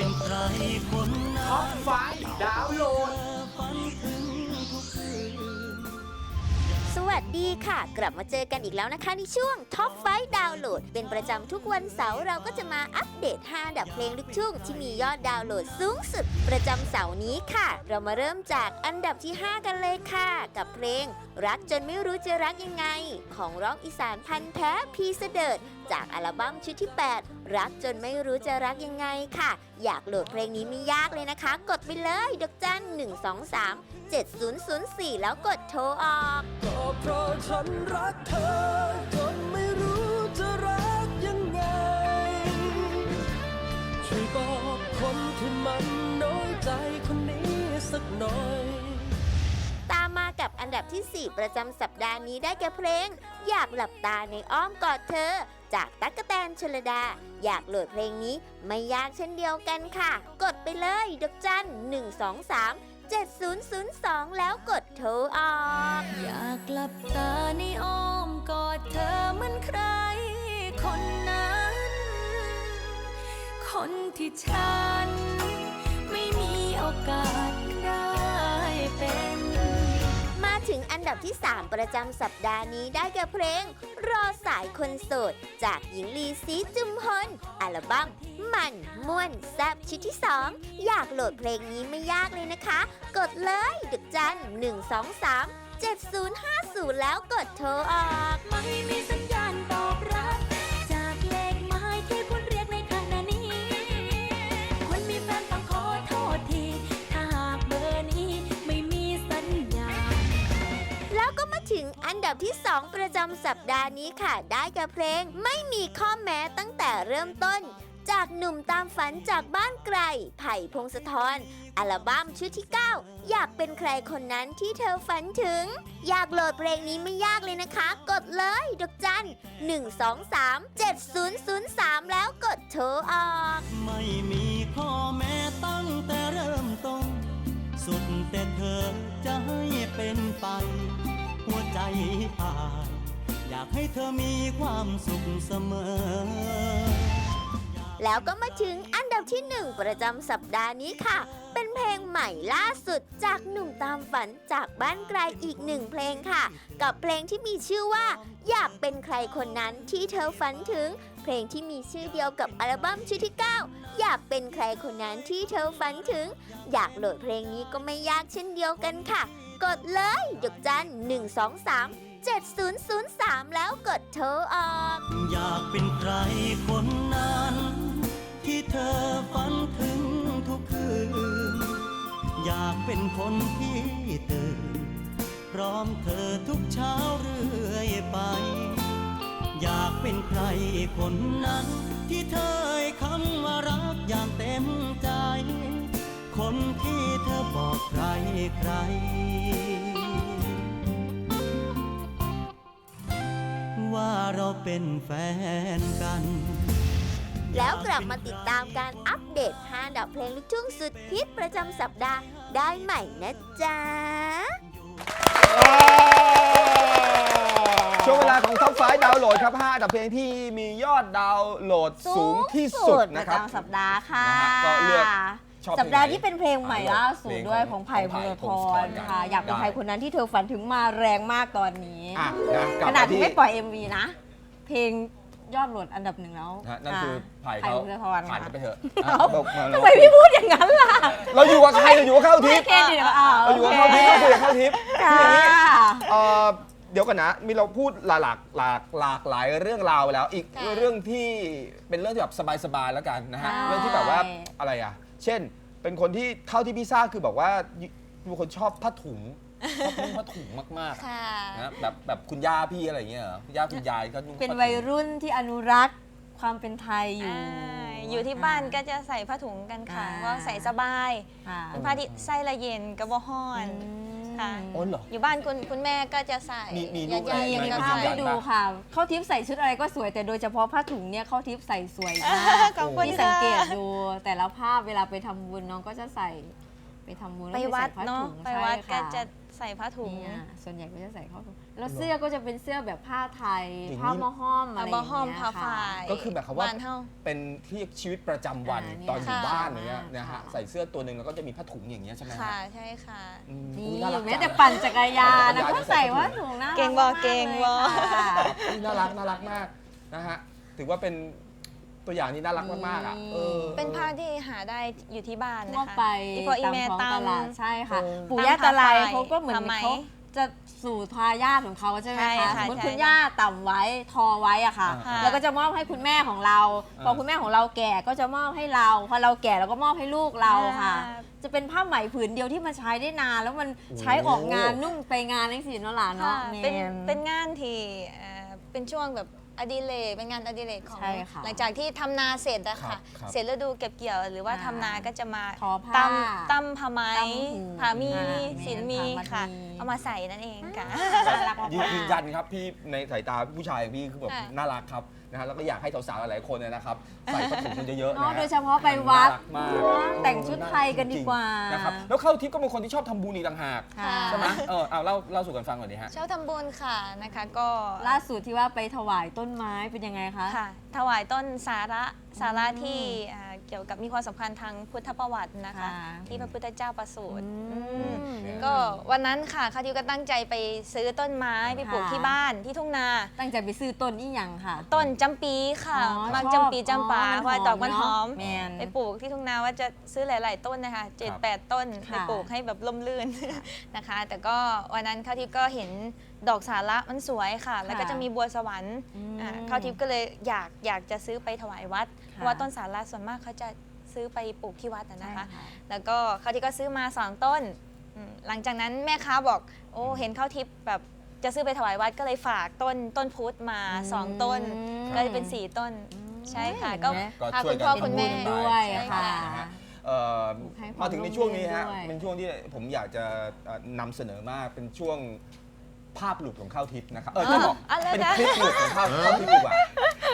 เป็นใครคนนั้นท็อปไฟดาวโหลด สวัสดีค่ะ กลับมาเจอกันอีกแล้วนะคะในช่วง Top 5ดาวน์โห ลด เป็นประจำทุกวันเสาร์เราก็จะมาอัปเดต 5 ดับเพลงลูกทุ่ง ที่มียอดดาวน์โหลดสูงสุด ประจำเสาร์นี้ค่ะ เรามาเริ่มจากอันดับที่ 5 กันเลยค่ะ กับเพลง รักจนไม่รู้จะรักยังไง ของร้องอีสานพันแท้พีเสดิร์ดจากอัลบั้มชุดที่ 8 รักจนไม่รู้จะรักยังไงค่ะ อยากโหลดเพลงนี้ไม่ยากเลยนะคะ กดไปเลยดอกจัน 1 2 3 7004 แล้วกดโทรออก ก็เพราะฉันรักเธอ มันน้อยใจคนนี้สักหน่อย ตามมากับอันดับที่ 4 ประจำสัปดาห์นี้ได้แก่เพลง อยากหลับตาในอ้อมกอดเธอ จากตั๊กกะแตนชลดา อยากโหลดเพลงนี้ไม่ยากเช่นเดียวกันค่ะ กดไปเลยดอกจัน 1 2 3 7002 แล้วกดโทรออก อยากหลับตาในอ้อมกอดเธอเหมือนใคร คนนั้น คนที่ฉันไม่มีโอกาสได้เป็นมาถึงอันดับที่ 3 ประจำสัปดาห์นี้ได้แก่เพลง รอสายคนโสด จากหญิงลีซีจุมพลอัลบั้มมันม่วนแซบชุดที่ 2 อยากโหลดเพลงนี้ไม่ยากเลยนะคะ กดเลยดึกจัน 1 2 3 7050 แล้วกดโทรออก ดับที่ 2 ประจำสัปดาห์นี้ค่ะ ได้แก่เพลง ไม่มีข้อแม้ตั้งแต่เริ่มต้น จากหนุ่มตามฝันจากบ้านไกล ไผ่พงศธรอัลบั้มชุดที่ 9 อยากเป็นใครคนนั้นที่เธอฝันถึง อยากโหลดเพลงนี้ไม่ยากเลยนะคะ กดเลยดอกจัน 1 2 3 7003 แล้วกดโทรออก ไม่มีข้อแม้ตั้งแต่เริ่มต้น สุดแต่เธอจะให้เป็นไป ผ่าน อยากให้เธอมีความสุขเสมอ แล้วก็มาถึงอันดับที่1ประจำสัปดาห์นี้ค่ะ เป็นเพลงใหม่ล่าสุดจากหนุ่มตามฝันจากบ้านไกลอีกหนึ่งเพลงค่ะ กับเพลงที่มีชื่อว่า อยากเป็นใครคนนั้นที่เธอฝันถึง เพลงที่มีชื่อเดียวกับอัลบั้มชุดที่ 9 อยากเป็นใครคนนั้นที่เธอฝันถึง อยากโหลดเพลงนี้ก็ไม่ยากเช่นเดียวกันค่ะ กดเลยดอกจัน1 2 3 7003 แล้วกดโทรออก อยากเป็นใครคนนั้น ที่เธอฝันถึงทุกคืน อยากเป็นคนที่ตื่น พร้อมเธอทุกเช้าเรื่อยไป อยากเป็นใครคนนั้น ที่เธอคำว่ารักอย่างเต็มใจ คนที่เธอบอกใครใคร ว่าเราเป็นแฟนกัน แล้วกลับมาติดตามการอัปเดต5อันดับเพลงลูกทุ่งสุดฮิตประจำสัปดาห์ได้ใหม่นะจ๊ะ ช่วงเวลาของท็อปไฟดาวน์โหลดครับ5อันดับเพลงที่มียอดดาวน์โหลดสูงที่สุดนะครับ ประจำสัปดาห์ค่ะ นะฮะก็เลือก ชอบเพลงไหนสัปดาห์ที่เป็นเพลงใหม่ล่าสุดเพลงของด้วยของไผ่ของพไผ่งศธพงศธรรค่ะ อยากเป็นได้ใครคนนั้นที่เธอฝันถึงมาแรงมากตอนนี้ อะนะกลับขนาดมาที่ที่ไม่ปล่อย MV นะ เพลงยอดโหลดอันดับหนึ่งแล้วฮะนั่นคือไผ่ไผ่เขาพงศธรผ่านค่ะกันไปเถอะเอ้าบอกมาแล้วทำไมพี่พูดอย่างนั้นล่ะเราอยู่กับใครเราอยู่กับเข้าทิไม่พย์เครดิตอะเราอยู่กับเข้าทิพย์เราคุยกับเข้าทิพย์ค่ะ เอ่อเดี๋ยวกันนะ มีเราพูดหลากหลากหลากหลากหลายเรื่องราวไปแล้ว อีกค่ะ เรื่องที่เป็นเรื่องที่แบบสบายๆแล้วกันนะฮะใช่ เรื่องที่แบบว่าอะไรอะ เช่น เป็นคนที่เท่าที่พี่ทราบคือบอกว่าเป็นคนชอบผ้าถุงชอบนุ่งผ้าถุงมากๆค่ะ นะแบบแบบคุณย่าพี่อะไรอย่างเงี้ยเหรอย่าคุณยายก็นุ่งเป็นผ้าถุงวัยรุ่นที่อนุรักษ์ความเป็นไทยอยู่ อ่าอยู่ที่บ้านก็จะใส่ผ้าถุงกันค่ะอ่าว่าใส่สบายค่ะ เป็นผ้าที่ใส่ละเย็นกระบอกห้อน ค่ะอ๋อเหรอ อยู่บ้านคุณคุณแม่ก็จะใส่มีมีรูปยามียไหมีๆก็ภาพใส่ให้ดูค่ะเข้าทิพย์ใส่ชุดอะไรก็สวยแต่โดยเฉพาะผ้าถุงเนี่ยเข้าทิพย์ใส่สวยมากขอบคุณที่สังเกตค่ะดูแต่ละภาพเวลาไปทำบุญน้องก็จะใส่ไปทำบุญไปวัดก็จใส่ผ้เนาะถุงไปวัดใช่ก็ค่ะจะใส่ผ้าถุง เนี่ยส่วนใหญ่ก็จะใส่เข้าถุง แล้วเสื้อก็จะเป็นเสื้อแบบผ้าไทย อย่างนี้ ผ้ามอห้อมอะไรอย่างผ้าห้อมเงี้ยผ้าค่ะ ฝ่ายก็คือแบบคำว่าบ้านเฮาเป็นที่ชีวิตประจำวันอ่าเนี่ยตอนอยู่ค่ะ บ้านอย่างเงี้ยนะฮะค่ะ ใส่เสื้อตัวหนึ่งแล้วก็จะมีผ้าถุงอย่างเงี้ยใช่ไหมฮะค่ะใช่ค่ะ อืมนี่อุ๊ยน่ารักแม้จังแต่ปั่นจักรยานปั่นะนจักรยาน ก็ใส่ว่าถุงน่ารัเก่งบ่มากๆเก่งบ่เลยค่ะอุ๊ยน่ารักน่ารักมากนะฮะถือว่าเป็นตัวอย่างที่น่ารักมากๆอะเออ เป็นผ้าที่หาได้อยู่ที่บ้านทั่วนะคะไปอีพออีตามเมท้องตาตม ลาดใช่ค่ะ เออ ปู่ย่าตาลายตามเขาก็เหมือนผ้าไหม เขา จะสู่ทายาทของเขาใช่ไหมใช่คะค่ะสมมติใช่คุณย่าต่ำไว้ทอไว้อะค่ะ อ่า แล้วก็จะมอบให้คุณแม่ของเรา พอคุณแม่ของเราแก่ก็จะมอบให้เรา พอเราแก่เราก็มอบให้ลูกเราค่ะจะเป็นผ้าไหมผืนเดียวที่มันใช้ได้นาน แล้วมันใช้ออกงานนุ่งไปงานนั่นสิเนาะหลานค่ะเนาะแมเป็นนเป็นงานที่เอ่อ เป็นช่วงแบบอดิเรกเป็นงานอดิเรกของ ใช่ค่ะหลังจากที่ทำนาเสร็จอะครัค่ะบครับ เสร็จฤดูเก็บเกี่ยว หรือว่าอ่าทำนาก็จะมาทอผ้าตั้มตั้มผ้าไหมตั้มหูผ้ามีอ่าสินมีแม่นผ้ามัดค่ะ มี เอามาใส่นั่นเองค่ะ น่ารักมากยืนยืนยันครับพี่ในสายตาผู้ชายอย่างพี่คือแบบค่ะ น่ารักครับ นะฮะแล้วก็อยากให้สาวๆหลายๆคนเนยนะครับใส่ผ้าถุงกันเยอะๆนะเนาะฮะโดยเฉพาะไปวัดน่ารักมากแต่งชุดไทยกันดีกว่า จริงๆนะครับแล้วเข้าทิพย์ก็เป็นคนที่ชอบทำบุญอีกต่างหากค่ะ ใช่ไหมเออเอาเล่าเล่าสู่กันฟังหน่อยดิฮะ ชอบทำบุญค่ะนะคะก็ล่าสุดที่ว่าไปถวายต้นไม้เป็นยังไงคะ ค่ะถวายต้นสาระสาระที่อ่า เกี่ยวกับมีความสำคัญทางพุทธประวัตินะคะ ค่ะ ที่พระพุทธเจ้าประสูติอือืมมก็วันนั้นค่ะคาทิวก็ตั้งใจไปซื้อต้นไม้ไปปลูกค่ะ ที่บ้านที่ทุ่งนา ตั้งใจไปซื้อต้นนี่ยังค่ะ ต้นจำปีค่ะอ๋อมักชอบจำปีจำปาอ๋อมันเพราะว่าดอกมันหอมเนอะแมนไปปลูกที่ทุ่งนาว่าจะซื้อหลาย ๆ ต้นนะคะเจ็ดครับแปดต้นค่ะ ไปปลูกให้แบบล่มลื่น นะคะ แต่ก็วันนั้นข้าวทิพย์ก็เห็น ดอกสาระมันสวยค่ะ แล้วก็จะมีบัวสวรรค์อืมอ่าข้าวทิพย์ก็เลยอยากอยากจะซื้อไปถวายวัด เพราะว่าต้นสาระส่วนมากเขาจะซื้อไปปลูกที่วัดอะนะคะใช่ค่ะแล้วก็ข้าวทิพย์ก็ซื้อมาสองต้นอืมหลังจากนั้นแม่ค้าบอก โอ้เห็นข้าวทิพย์แบบจะซื้อไปถวายวัดก็เลยฝากต้นต้นพุทธมาสองต้น อืม ก็จะเป็นสี่ต้น ใช่ค่ะเห็นก็ไหม ก็พาช่วคุยณกันพ่อทำคุณบุแม่ญไปด้วยใช่ค่ะนะฮะเอ่อให้ความมาถึงในช่วงนี้ฮะร่วมมือด้วย เป็นช่วงที่ผมอยากจะเอ่อนำเสนอมากเป็นช่วง ภาพหลุดของข้าวทิพย์นะครับ เออจะบอกอะไรเป็นนะ คลิปหลุดของข้าวข้าวทิพย์ดีกว่า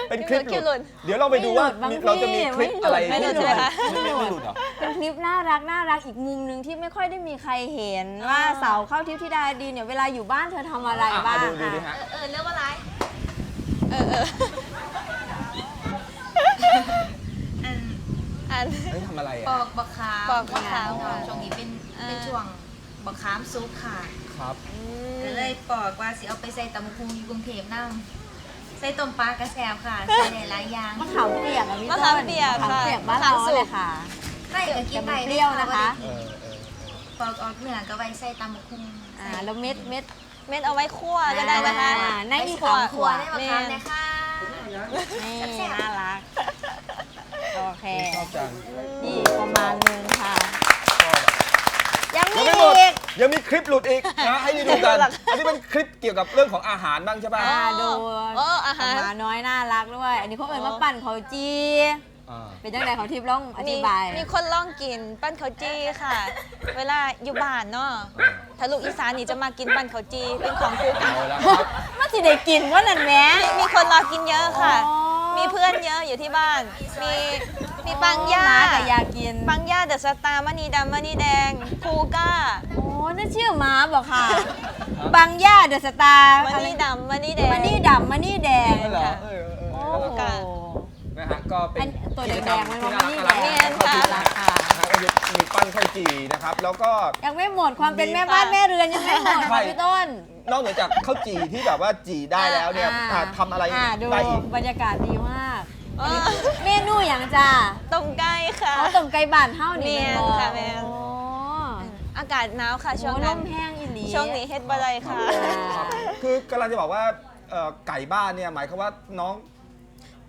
เป็นคลิปหคลิปหลุลุดดเดี๋ยวเราไปดูว่าไม่หลุดเราจะมีคลิปอะไรไม่หลุดที่ใช่ไหมคะ ไม่ไม่ไม่หลุดเหรอ เป็นคลิปน่ารักน่ารักอีกมุมหนึ่งที่ไม่ค่อยได้มีใครเห็นว่าเสาเข้าทิพย์ธิดาดีเนี่ยเวลาอยู่บ้านเธอทำอะไรอะบ้างดูดูดิคะฮะ เออเรียกว่าไร เออเอออัน เฮ้ยทำอะไรปออะกบักขามปอกมะขามค่ะค่ะช่วงนี้เป็นอ่าเป็นช่วง บักขามซุกค่ะครับก็เลยปอกว่าสิเอาไปใส่ตำบักคุงอยู่กรุงเทพนั่งใส่ต้มปลากระแซบค่ะ ใส่หลายๆอย่าง มะขามเปียกอะพี่มะขามเปียกมะขามค่ะเปียกบ้านเรามะขามสุกเลยค่ะ ไก่ก็กินแต่มันได้เปรี้ยวนะคะ เออเออปอกออกเนื้อก็ไว้ใส่ตำบักคุงอ่าแล้วเม็ดเม็ด เม็ดเอาไว้คั่วก็ได้นะคะอ่าในมีคั่วของขัวได้บักขามแม่นะคะนี่น่ารัก โอเค ชอบจังนี่ประมาณนึงค่ะชอบอะยังมียังไม่หมดอีก ยังมีคลิปหลุดอีกนะให้ได้ดูกัน อันนี้เป็นคลิปเกี่ยวกับเรื่องของอาหารบ้างใช่ป่ะอ่าดูโอ้อาหาร หมาน้อยน่ารักด้วย อันนี้เขาเอ่ยว่าปั่นเขาจีอ่า เป็นจังไดเขาทิพย์ลองอมีธิบาย มีคนลองกินปั้นข้าวจี้ค่ะ เวลาอยู่บ้านเนาะถ้าลูกอีสานนี่จะมากินปั้นข้าวจี้เป็นของคู่กันเอาละครับ มันสิได้กินว่านั่นแหม่ มีคนรอกินเยอะค่ะ อ๋อ มีเพื่อนเยอะอยู่ที่บ้าน มี มีปังย่าหมากับยากิน ปังย่าเดอะสตาร์มณีดำมณีแดงคูก้าโอ้นั่นชื่อหมาบอกค่ะ บางย่าเดอะสตาร์มณีดำมณีแดงมานี่ดำมานี่แดงไม่เหรอเออเออโอ้เออโหค่ะนะฮะก็เป็นอันตัวแดงๆมันที่ว่าน่ามารักนี่น่าแดรักงเข้าทิพย์ค่ะนะฮะก็จะมีปั้นข้าวจี่นะครับ แล้วก็ ยังไม่หมดความเป็นแม่บ้านแม่เรือนยังไม่หมดใช่ค่ะพี่ต้น นอกเหนือจากข้าวจี่ที่แบบว่าจี่ได้แล้วเนี่ยอ่าอ่าทำอะไรอ่าดูได้อีก บรรยากาศดีมาก เออเมนูอย่างจ้าต้มไก่ค่ะเขาต้มไก่บ้านเท่านี่แม่นบ่ค่ะแม่นโอ้อากาศหนาวค่ะช่วงโอ้ลนั้นมแห้งอีหลีช่วงนี้เฮ็ดบ่ได้ค่ะครับคือกำลังจะบอกว่าเอ่อไก่บ้านเนี่ยหมายความว่าน้อง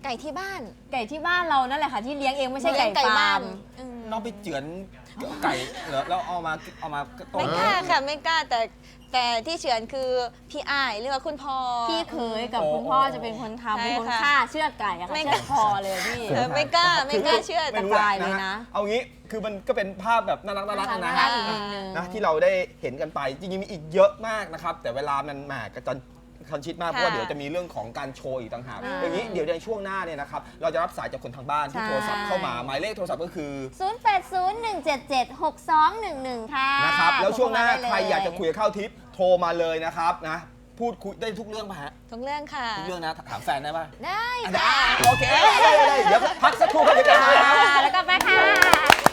ไก่ที่บ้านไก่ที่บ้านเรานั่นแหละค่ะที่เลี้ยงเองไม่ใช่ไก่เลี้ยงไก่ฟาบ้าร์นมอืม น้องไปเจือน ไก่เหรอแล้วเอามาเอามาต้มไม่กล้าค่ะไม่กล้าแต่แต่ที่เฉือนคือพี่อ้ายหรือว่าคุณพ่อ พี่เคยกับคุณพ่อจะเป็นคนทำใช่เป็นคนค่ะฆ่าเชือดไก่อะค่ะไม่ เชือดคอเลยพี่ เออไม่กล้าไม่กล้าเชื่อไม่รู้ตายเลยนะฮเอางี้คือมันก็เป็นภาพแบบน่ารักน่ารักนะน่ารัฮะกอีกมุมหนึ่งนะที่เราได้เห็นกันไปจริงๆมีอีกเยอะมากนะครับ แต่เวลามันแหมกระจัน คันชิดมากเพค่ะราะว่าเดี๋ยวจะมีเรื่องของการโชว์อีกต่างหากอ่าอย่างนี้เดี๋ยวในช่วงหน้าเนี่ยนะครับเราจะรับสายจากคนทางบ้านที่ใช่โทรศัพท์เข้ามาหมายเลขโทรศัพท์ก็คือ 0801776211 ค่ะนะครับแล้วช่วงหน้าโทรเข้มได้เลใครอยากจะคุยกับข้าวทิพย์โทรมาเลยนะครับนะพูดคุยได้ทุกเรื่องป่ะฮะทุกเรื่องค่ะ ทุกเรื่องนะถามแฟนได้ป่ะได้ได้ค่ะโอเคได้ได้ได้เดี๋ยวพักสักครู่ครับเดี๋ยวกลับมาค่ะแล้วก็ไปค่ะ